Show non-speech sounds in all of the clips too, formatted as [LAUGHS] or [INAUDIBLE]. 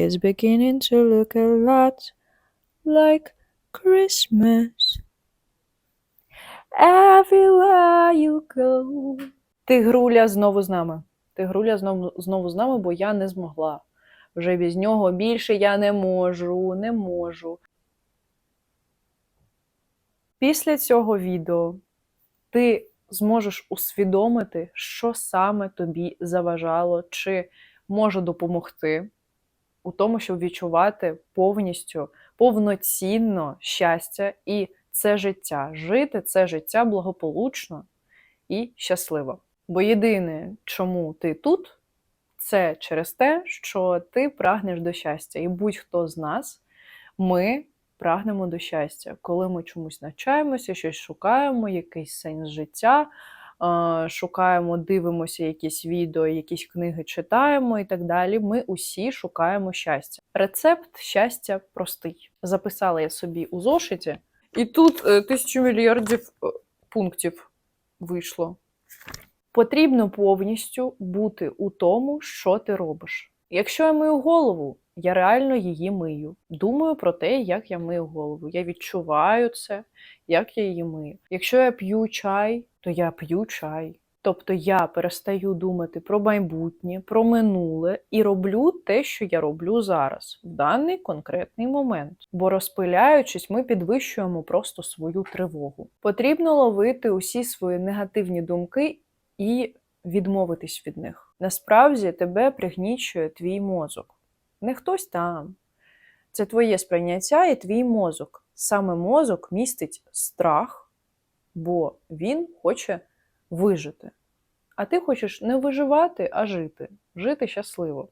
is beginning to look a lot like Christmas. Everywhere you go. Тигруля знову з нами. Тигруля знову, знову з нами, бо я не змогла. Вже без нього більше я не можу, не можу. Після цього відео ти зможеш усвідомити, що саме тобі заважало, чи може допомогти у тому, щоб відчувати повністю повноцінно щастя і це життя. Жити це життя благополучно і щасливо. Бо єдине, чому ти тут, це через те, що ти прагнеш до щастя. І будь-хто з нас, ми прагнемо до щастя. Коли ми чомусь навчаємося, щось шукаємо, якийсь сенс життя, шукаємо, дивимося якісь відео, якісь книги читаємо і так далі. Ми усі шукаємо щастя. Рецепт щастя простий. Записала я собі у зошиті, і тут е, тисячу мільярдів е, пунктів вийшло. Потрібно повністю бути у тому, що ти робиш. Якщо я мию голову, я реально її мию. Думаю про те, як я мию голову. Я відчуваю це, як я її мию. Якщо я п'ю чай, то я п'ю чай. Тобто я перестаю думати про майбутнє, про минуле і роблю те, що я роблю зараз, в даний конкретний момент. Бо розпиляючись, ми підвищуємо просто свою тривогу. Потрібно ловити усі свої негативні думки і відмовитись від них. Насправді тебе пригнічує твій мозок. Не хтось там. Це твоє сприйняття і твій мозок. Саме мозок містить страх, бо він хоче вижити. А ти хочеш не виживати, а жити, жити щасливо.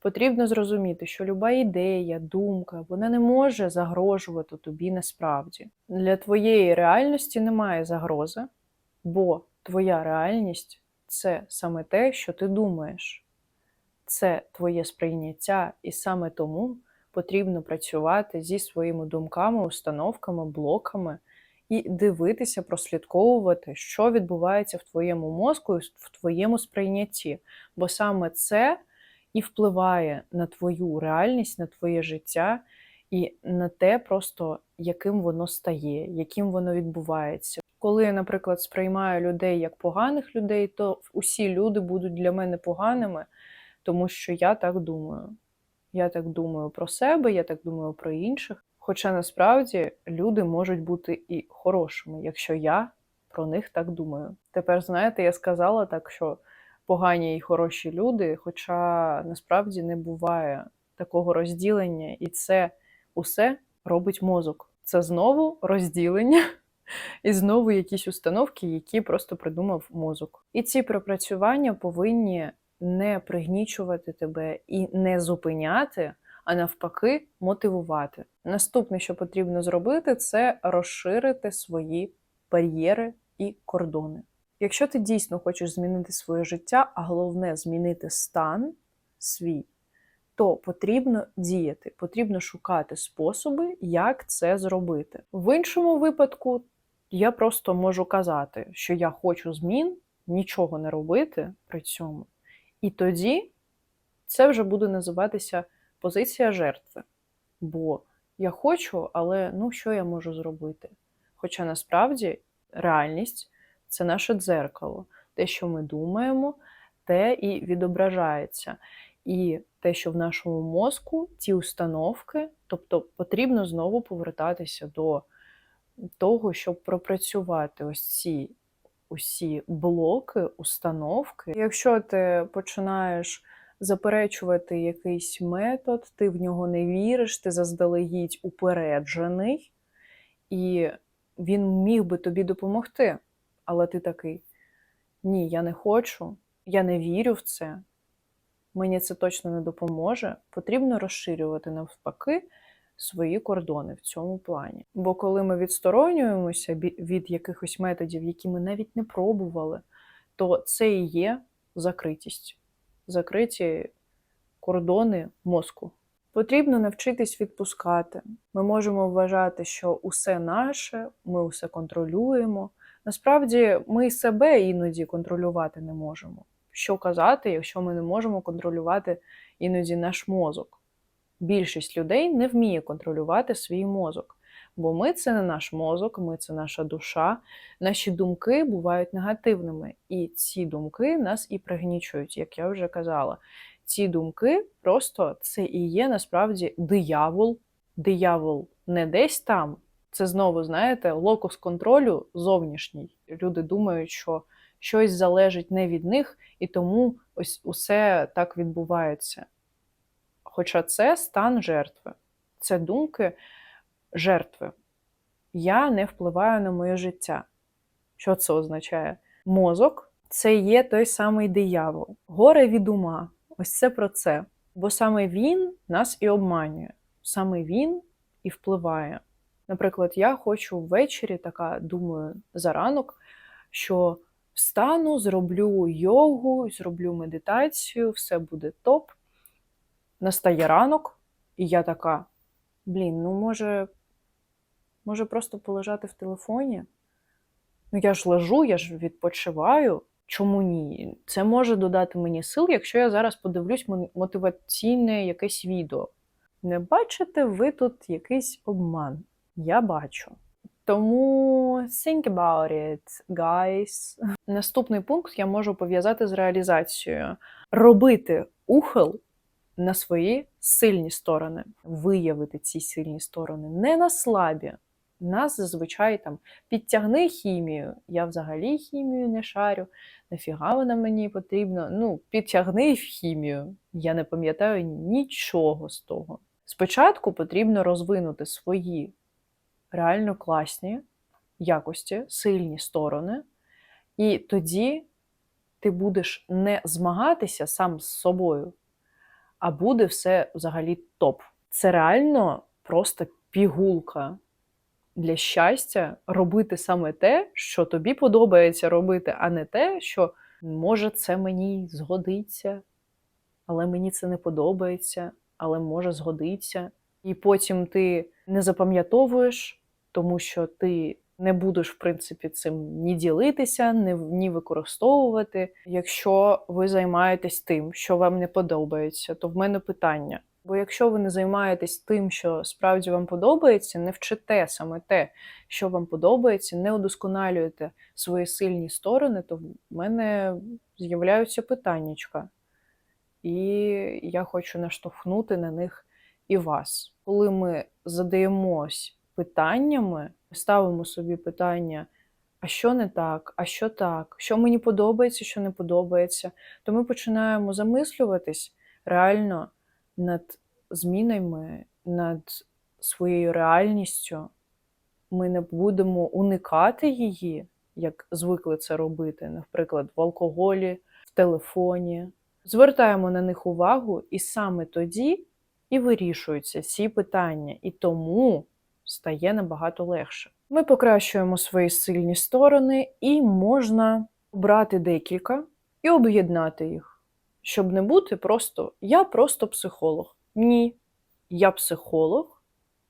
Потрібно зрозуміти, що люба ідея, думка, вона не може загрожувати тобі насправді. Для твоєї реальності немає загрози, бо твоя реальність це саме те, що ти думаєш. Це твоє сприйняття, і саме тому потрібно працювати зі своїми думками, установками, блоками і дивитися, прослідковувати, що відбувається в твоєму мозку в твоєму сприйнятті. Бо саме це і впливає на твою реальність, на твоє життя і на те, просто яким воно стає, яким воно відбувається. Коли я, наприклад, сприймаю людей як поганих людей, то усі люди будуть для мене поганими, тому що я так думаю. Я так думаю про себе, я так думаю про інших. Хоча насправді люди можуть бути і хорошими, якщо я про них так думаю. Тепер, знаєте, я сказала так, що погані і хороші люди, хоча насправді не буває такого розділення, і це усе робить мозок. Це знову розділення. [LAUGHS] І знову якісь установки, які просто придумав мозок. І ці пропрацювання повинні не пригнічувати тебе і не зупиняти, а навпаки, мотивувати. Наступне, що потрібно зробити, це розширити свої бар'єри і кордони. Якщо ти дійсно хочеш змінити своє життя, а головне змінити стан свій, то потрібно діяти, потрібно шукати способи, як це зробити. В іншому випадку я просто можу казати, що я хочу змін, нічого не робити при цьому. І тоді це вже буде називатися позиція жертви. Бо я хочу, але ну що я можу зробити? Хоча насправді реальність це наше дзеркало. Те, що ми думаємо, те і відображається. І те, що в нашому мозку, ті установки, тобто потрібно знову повертатися до того, щоб пропрацювати ось ці усі блоки, установки. Якщо ти починаєш заперечувати якийсь метод, ти в нього не віриш, ти заздалегідь упереджений, і він міг би тобі допомогти. Але ти такий: ні, я не хочу, я не вірю в це, мені це точно не допоможе. Потрібно розширювати навпаки свої кордони в цьому плані. Бо коли ми відсторонюємося від якихось методів, які ми навіть не пробували, то це і є закритість, закриті кордони мозку. Потрібно навчитись відпускати. Ми можемо вважати, що усе наше, ми усе контролюємо. Насправді, ми себе іноді контролювати не можемо. Що казати, якщо ми не можемо контролювати іноді наш мозок? більшість людей не вміє контролювати свій мозок. Бо ми це не наш мозок, ми це наша душа. Наші думки бувають негативними, і ці думки нас і пригнічують, як я вже казала. Ці думки просто це і є насправді диявол. Диявол не десь там. Це знову, знаєте, локус контролю зовнішній. Люди думають, що щось залежить не від них, і тому ось усе так відбувається. Хоча це стан жертви, це думки жертви. Я не впливаю на моє життя. Що це означає? Мозок це є той самий диявол. Горе від ума. Ось це про це. Бо саме він нас і обманює, саме він і впливає. Наприклад, я хочу ввечері, така думаю, за ранок, що встану, зроблю йогу, зроблю медитацію, все буде топ. Настає ранок, і я така: блін, ну може, може просто полежати в телефоні? Ну я ж лежу, я ж відпочиваю. Чому ні? Це може додати мені сил, якщо я зараз подивлюсь мо- мотиваційне якесь відео. Не бачите ви тут якийсь обман? Я бачу. Тому think about it, guys. [LAUGHS] Наступний пункт я можу пов'язати з реалізацією. Робити ухил на свої сильні сторони, виявити ці сильні сторони, не на слабі. Нас зазвичай там підтягни хімію. Я взагалі хімію не шарю. Нафіга вона мені потрібна? Ну, підтягни хімію. Я не пам'ятаю нічого з того. Спочатку потрібно розвинути свої реально класні якості, сильні сторони, і тоді ти будеш не змагатися сам з собою, а буде все взагалі топ. Це реально просто пігулка для щастя робити саме те, що тобі подобається робити, а не те, що може це мені згодиться, але мені це не подобається, але може згодиться. І потім ти не запам'ятовуєш, тому що ти не будеш, в принципі, цим ні ділитися, ні, ні використовувати. Якщо ви займаєтесь тим, що вам не подобається, то в мене питання. Бо якщо ви не займаєтесь тим, що справді вам подобається, не вчите саме те, що вам подобається, не удосконалюєте свої сильні сторони, то в мене з'являються питаннячка. І я хочу наштовхнути на них і вас. Коли ми задаємось питаннями, ставимо собі питання, а що не так, а що так, що мені подобається, що не подобається, то ми починаємо замислюватись реально над змінами, над своєю реальністю. Ми не будемо уникати її, як звикли це робити, наприклад, в алкоголі, в телефоні. Звертаємо на них увагу, і саме тоді і вирішуються ці питання, і тому стає набагато легше. Ми покращуємо свої сильні сторони, і можна обрати декілька і об'єднати їх, щоб не бути просто я просто психолог. Ні, я психолог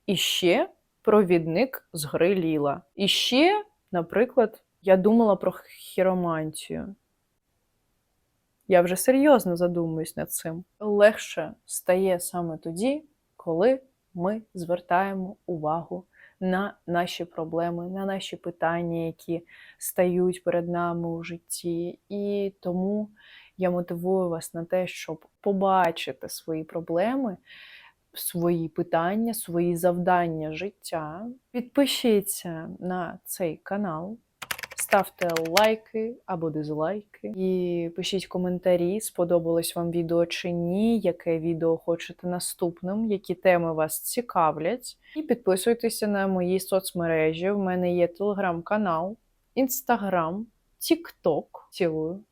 і ще провідник з гри Ліла. І ще, наприклад, я думала про хіромантію. Я вже серйозно задумуюсь над цим. Легше стає саме тоді, коли ми звертаємо увагу на наші проблеми, на наші питання, які стають перед нами у житті. І тому я мотивую вас на те, щоб побачити свої проблеми, свої питання, свої завдання життя. Підпишіться на цей канал. Ставте лайки або дизлайки і пишіть коментарі, сподобалось вам відео чи ні, яке відео хочете наступним, які теми вас цікавлять. І підписуйтеся на мої соцмережі. В мене є телеграм-канал, інстаграм, тікток. Цілую.